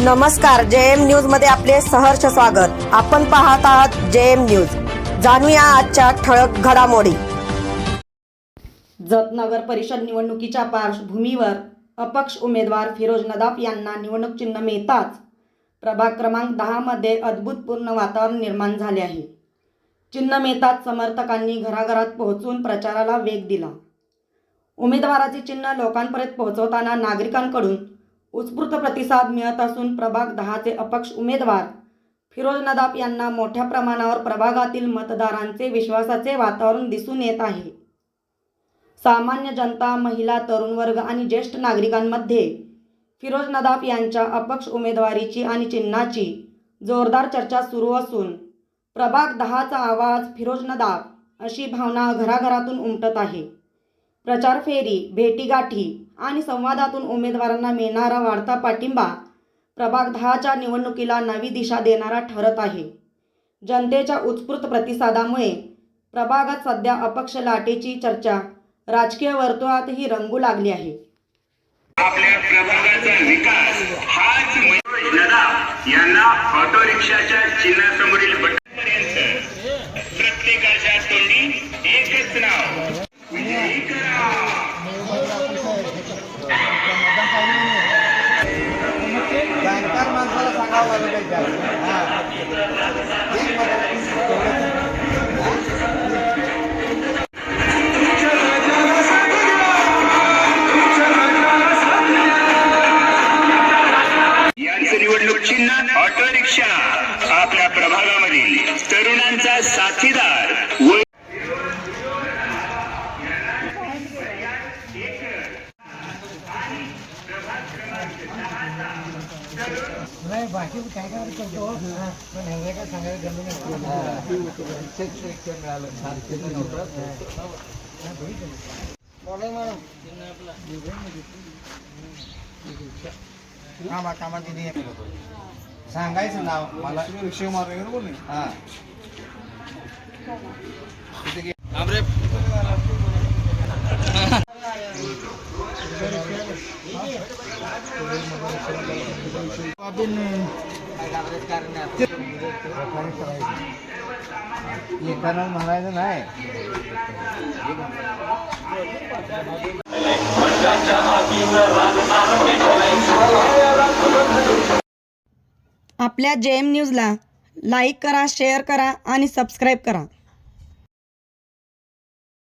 नमस्कार जे एम न्यूजमध्ये आपले सहर्ष स्वागत. आपण पाहत आहात जे एम न्यूज. जाणूया आजच्या ठळक घडामोडी. जत नगर परिषद निवडणुकीच्या पार्श्वभूमीवर अपक्ष उमेदवार फिरोज नदाफ यांना निवडणूक चिन्ह मिळताच प्रभाग क्रमांक दहामध्ये अद्भुतपूर्ण वातावरण निर्माण झाले आहे. चिन्ह मिळताच समर्थकांनी घराघरात पोहोचून प्रचाराला वेग दिला. उमेदवाराचे चिन्ह लोकांपर्यंत पोहोचवताना नागरिकांकडून उत्स्फूर्त प्रतिसाद मिळत असून प्रभाग दहाचे अपक्ष उमेदवार फिरोज नदाब यांना मोठ्या प्रमाणावर प्रभागातील मतदारांचे विश्वासाचे वातावरण दिसून येत आहे. सामान्य जनता महिला तरुण वर्ग आणि ज्येष्ठ नागरिकांमध्ये फिरोज नदाफ यांच्या अपक्ष उमेदवारीची आणि चिन्हाची जोरदार चर्चा सुरू असून प्रभाग दहाचा आवाज फिरोज नदाफ अशी भावना घराघरातून उमटत आहे. प्रचार फेरी भेटीगाठी आणि संवादातून उमेदवारांना मिळणारा वाढता पाठिंबा प्रभाग दहाच्या निवडणुकीला नवी दिशा देणारा ठरत आहे. जनतेच्या उत्स्फूर्त प्रतिसादामुळे प्रभागात सध्या अपक्ष लाटेची चर्चा राजकीय वर्तुळातही रंगू लागली आहे. आपल्या प्रभागाचा विकास हाच यांना ऑटो रिक्षाच्या चिन्हासमोरील बटनपर्यंत प्रत्येकाच्या तोंडी एकच नाव. निवडणूक चिन्ह ऑटो रिक्षा आपल्या प्रभागामधील तरुणांचा साथीदार. नाही बाकी काय काय करतो पण ह्याला काय सांगायला जमलं नाही मिळालं शांततेचं नव्हतं कामा कामा तिने सांगायचं नाव मला रिक्षा मारले बोलले हा तिथे म्हणायचं नाही आपल्या जे एम न्यूजला लाईक करा शेअर करा आणि सबस्क्राईब करा.